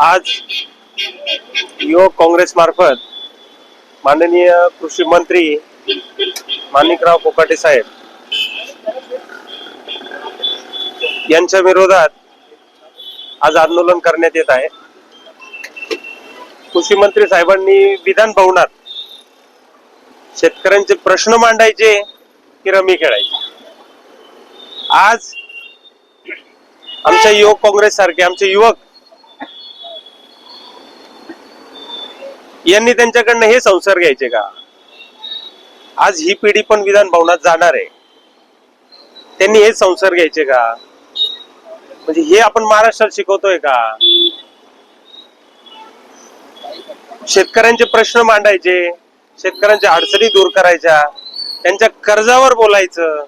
आज युवक काँग्रेस मार्फत माननीय कृषी मंत्री माणिकराव कोकाटे साहेब यांच्या विरोधात आज आंदोलन करण्यात येत आहे. कृषी मंत्री साहेबांनी विधान भवनात शेतकऱ्यांचे प्रश्न मांडायचे की रमी खेळायचे. आज आमच्या युवक काँग्रेस सारखे आमचे युवक यांनी त्यांच्याकडनं हे संसार घ्यायचे का? आज ही पिढी पण विधान भवनात जाणार आहे. त्यांनी हे संसार घ्यायचे का? म्हणजे हे आपण महाराष्ट्रात शिकवतोय का? शेतकऱ्यांचे प्रश्न मांडायचे शेतकऱ्यांच्या अडचणी दूर करायच्या त्यांच्या कर्जावर बोलायचं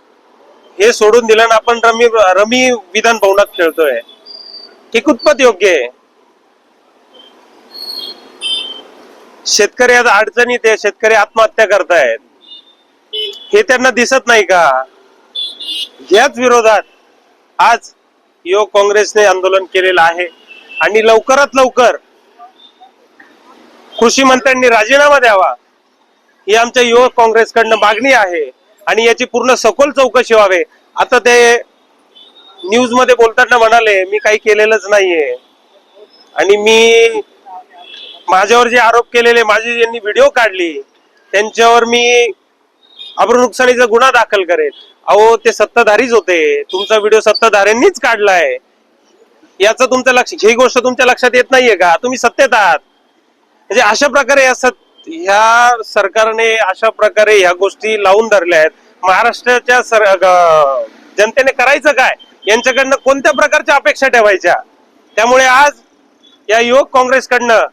हे सोडून दिलं आपण रमी रमी विधान भवनात खेळतोय. हे कुतपत योग्य आहे? शेतकरी आज अडचणीत आहे शेतकरी आत्महत्या करतायत. हे त्यांना दिसत नाही का? याच विरोधात आज युवक काँग्रेसने आंदोलन केलेलं आहे आणि लवकरात लवकर कृषी मंत्र्यांनी राजीनामा द्यावा. ही आमच्या युवक काँग्रेसकडनं मागणी आहे आणि याची पूर्ण सखोल चौकशी व्हावे. आता ते न्यूजमध्ये बोलताना म्हणाले मी काही केलेलंच नाहीये. आणि मी माझ्यावर जे आरोप केलेले माझी ज्यांनी व्हिडिओ काढली त्यांच्यावर मी अब्रू नुकसानीचा गुन्हा दाखल करेल. अहो ते सत्ताधारीच होते. तुमचा व्हिडिओ सत्ताधाऱ्यांनीच काढलाय. याचं तुमचं लक्ष ही गोष्ट तुमच्या लक्षात येत नाहीये का? तुम्ही सत्तेत आहात. म्हणजे अशा प्रकारे या सत ह्या सरकारने अशा प्रकारे ह्या गोष्टी लावून धरल्या आहेत. महाराष्ट्राच्या सर जनतेने करायचं काय? यांच्याकडनं कोणत्या प्रकारच्या अपेक्षा ठेवायच्या? त्यामुळे आज या युवक काँग्रेसकडनं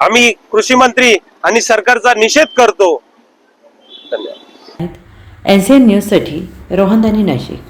आम्ही कृषी मंत्री आणि सरकारचा निषेध करतो. धन्यवाद. एन सी एन न्यूजसाठी रोहनदानी नाशिक.